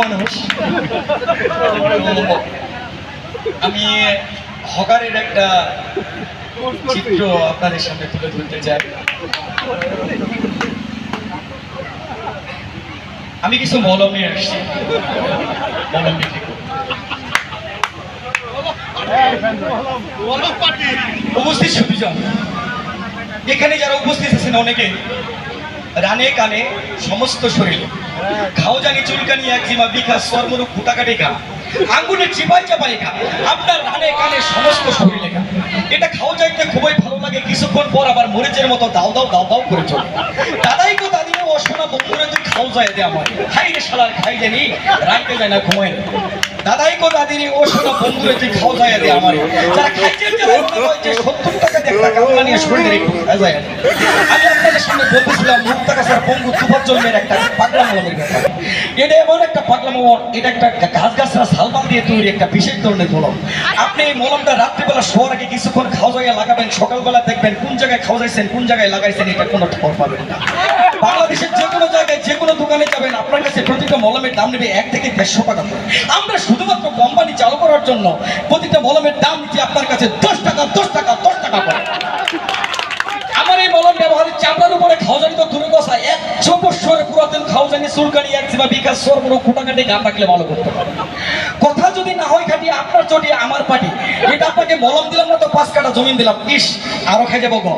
মানুষ। আমি হকারের একটা চিত্র আপনাদের সামনে তুলে ধরতে চাই। আমি কিছু মলম নিয়ে আসছি। মলম বিক্রি। উপস্থিত সুবিজন এখানে যারা উপস্থিত আছেন অনেকে রানে কানে সমস্ত শরীরে। খাওজানি চুলকানি একজিমা বিখা সর্বরূপ ফুটাকাটি ঘা আঙ্গুলের চিপাই চাপাই ঘা আপনার রানে কানে সমস্ত শরীরে ঘা এটা খাও যাইতে খুবই ভালো লাগে, কিছুক্ষণ পর আবার মরিচের মতো দাও দাও দাও দাও করে চলে। দাদাই তো দাদি অসোনা বন্ধুরা, তুই খাও যায় দে আমার খাই রে শালার, খাই জানি রাইতে যায় না, ঘুমায় দাদাই গো দাদির ও শোনা বন্ধুরে তুই খাও যায় দে আমার। যারা খাইছে টাকা একটা নিয়ে আমি আপনাদের সামনে বলতেছিলাম পঙ্গু জন্মের একটা পাগলা মলমের এটা এমন একটা পাগলা মলম এটা একটা গাছ গাছরা দিয়ে তৈরি একটা বিশেষ ধরনের মলম আপনি এই মলমটা রাত্রিবেলা শোয়ার আগে কিছুক্ষণ খাওয়া জায়গায় লাগাবেন, সকালবেলা দেখবেন কোন জায়গায় খাওয়া যাইছেন কোন জায়গায় লাগাইছেন, এটা কোনো খবর পাবেন না। বাংলাদেশের যে কোনো আপনার কাছে প্রতিটা মলমের দাম নেবে এক থেকে দেড়শো টাকা করে। আমরা শুধুমাত্র কোম্পানি চালু করার জন্য প্রতিটা মলমের দাম নিচ্ছি আপনার কাছে দশ টাকা দশ টাকা দশ টাকা করে। আমার এই মলম ব্যবহারের চামড়ার উপরে খাওয়াজানি তো দূরে বসা একশো বছরে পুরাতন খাওয়াজানি চুলকানি একজিমা বিকাশ সর্বরূপ খুঁটাকাটি গান রাখলে ভালো করতে। পারে কথা যদি না হয় খাটি, আপনার চটি আমার পাটি। এটা আপনাকে মলম দিলাম না তো পাঁচ কাটা জমিন দিলাম। ইস, আরও খাই যাব গো।